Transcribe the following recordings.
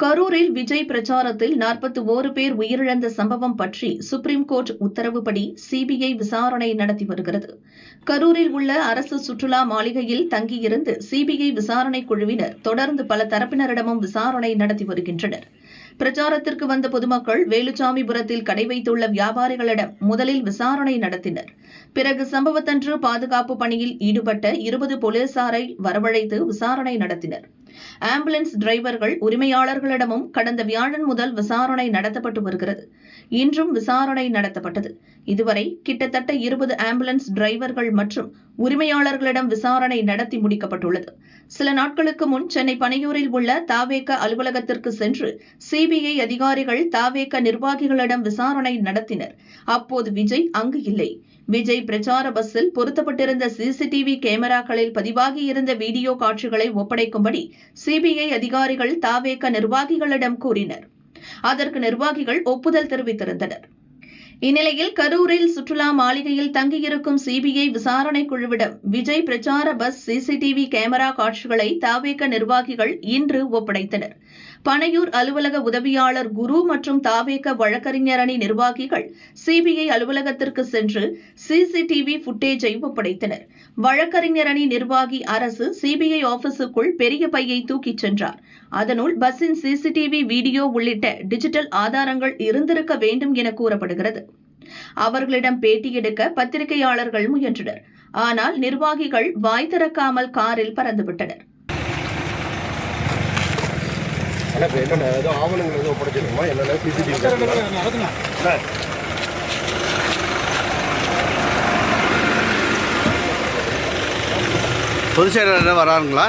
கரூரில் விஜய் பிரச்சாரத்தில் நாற்பத்தி ஓரு பேர் உயிரிழந்த சம்பவம் பற்றி சுப்ரீம் கோர்ட் உத்தரவுப்படி சிபிஐ விசாரணை நடத்தி வருகிறது. கரூரில் உள்ள அரசு சுற்றுலா மாளிகையில் தங்கியிருந்து சிபிஐ விசாரணை குழுவினர் தொடர்ந்து பல தரப்பினரிடமும் விசாரணை நடத்தி வருகின்றனர். பிரச்சாரத்திற்கு வந்த பொதுமக்கள் வேலுச்சாமிபுரத்தில் கடை வைத்துள்ள வியாபாரிகளிடம் முதலில் விசாரணை நடத்தினர். பிறகு சம்பவத்தன்று பாதுகாப்பு பணியில் ஈடுபட்ட இருபது போலீசாரை வரவழைத்து விசாரணை நடத்தினர். ஆம்புலன்ஸ் டிரைவர்கள் உரிமையாளர்களிடமும் கடந்த வியாழன் முதல் விசாரணை நடத்தப்பட்டு வருகிறது. இன்றும் விசாரணை நடத்தப்பட்டது. இதுவரை கிட்டத்தட்ட இருபது ஆம்புலன்ஸ் டிரைவர்கள் மற்றும் உரிமையாளர்களிடம் விசாரணை நடத்தி முடிக்கப்பட்டுள்ளது. சில நாட்களுக்கு முன் சென்னை பனையூரில் உள்ள தாவேக அலுவலகத்திற்கு சென்று சிபிஐ அதிகாரிகள் தாவேக நிர்வாகிகளிடம் விசாரணை நடத்தினர். அப்போது விஜய் அங்கு இல்லை. விஜய் பிரச்சார பஸ்ஸில் பொருத்தப்பட்டிருந்த சிசிடிவி கேமராக்களில் பதிவாகியிருந்த வீடியோ காட்சிகளை ஒப்படைக்கும்படி சிபிஐ அதிகாரிகள் தாவேக நிர்வாகிகளிடம் கூறினர். அதற்கு நிர்வாகிகள் ஒப்புதல் தெரிவித்திருந்தனர். இந்நிலையில் கரூரில் சுற்றுலா மாளிகையில் தங்கியிருக்கும் சிபிஐ விசாரணை குழுவிடம் விஜய் பிரச்சார பஸ் சிசிடிவி கேமரா காட்சிகளை தாவேக நிர்வாகிகள் இன்று ஒப்படைத்தனர். பனையூர் அலுவலக உதவியாளர் குரு மற்றும் தாவேக வழக்கறிஞர் அணி நிர்வாகிகள் சிபிஐ அலுவலகத்திற்கு சென்று சிசிடிவி புட்டேஜை ஒப்படைத்தனர். வழக்கறிஞர் அணி நிர்வாகி அரசு சிபிஐ ஆபீஸுக்குள் பெரிய பையை தூக்கிச் சென்றார். அதனுள் பஸ்ஸின் சிசிடிவி வீடியோ உள்ளிட்ட டிஜிட்டல் ஆதாரங்கள் இருந்திருக்க வேண்டும் என கூறப்படுகிறது. அவர்களிடம் பேட்டி எடுக்க பத்திரிகையாளர்கள் முயன்றனர். ஆனால் நிர்வாகிகள் வாய் திறக்காமல் காரில் பறந்துவிட்டனர். அண்ணா இப்போ என்னென்ன ஏதோ ஆவணங்கள் எதுவும் ஒப்படைச்சிருக்குமா என்னென்ன சிசிடிவி பொதுச் செயலாளர் வராருங்களா?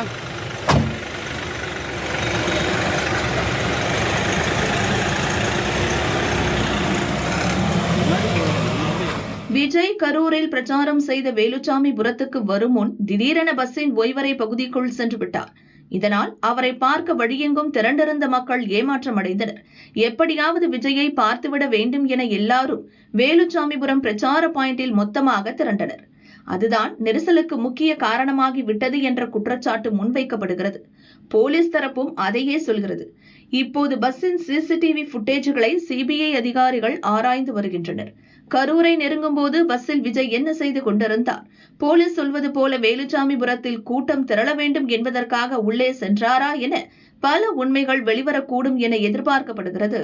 விஜய் கரூரில் பிரச்சாரம் செய்த வேலுச்சாமிபுரத்துக்கு வரும் முன் திடீரென பஸ்ஸின் ஓய்வறை பகுதிக்குள் சென்று விட்டார் இதனால் அவரை பார்க்க வழியெங்கும் திரண்டிருந்த மக்கள் ஏமாற்றமடைந்தனர். எப்படியாவது விஜயை பார்த்துவிட வேண்டும் என எல்லாரும் வேலுச்சாமிபுரம் பிரச்சார பாயிண்டில் மொத்தமாக திரண்டனர். அதுதான் நெரிசலுக்கு முக்கிய காரணமாகி விட்டது என்ற குற்றச்சாட்டு முன்வைக்கப்படுகிறது. போலீஸ் தரப்பும் அதையே சொல்கிறது. இப்போது பஸ்ஸின் சிசிடிவி புட்டேஜ்களை சிபிஐ அதிகாரிகள் ஆராய்ந்து வருகின்றனர். கரூரை நெருங்கும் போது பஸ்ஸில் விஜய் என்ன செய்து கொண்டிருந்தார்? போலீஸ் சொல்வது போல வேலுச்சாமிபுரத்தில் கூட்டம் திரள வேண்டும் என்பதற்காக உள்ளே சென்றாரா என பல உண்மைகள் வெளிவரக்கூடும் என எதிர்பார்க்கப்படுகிறது.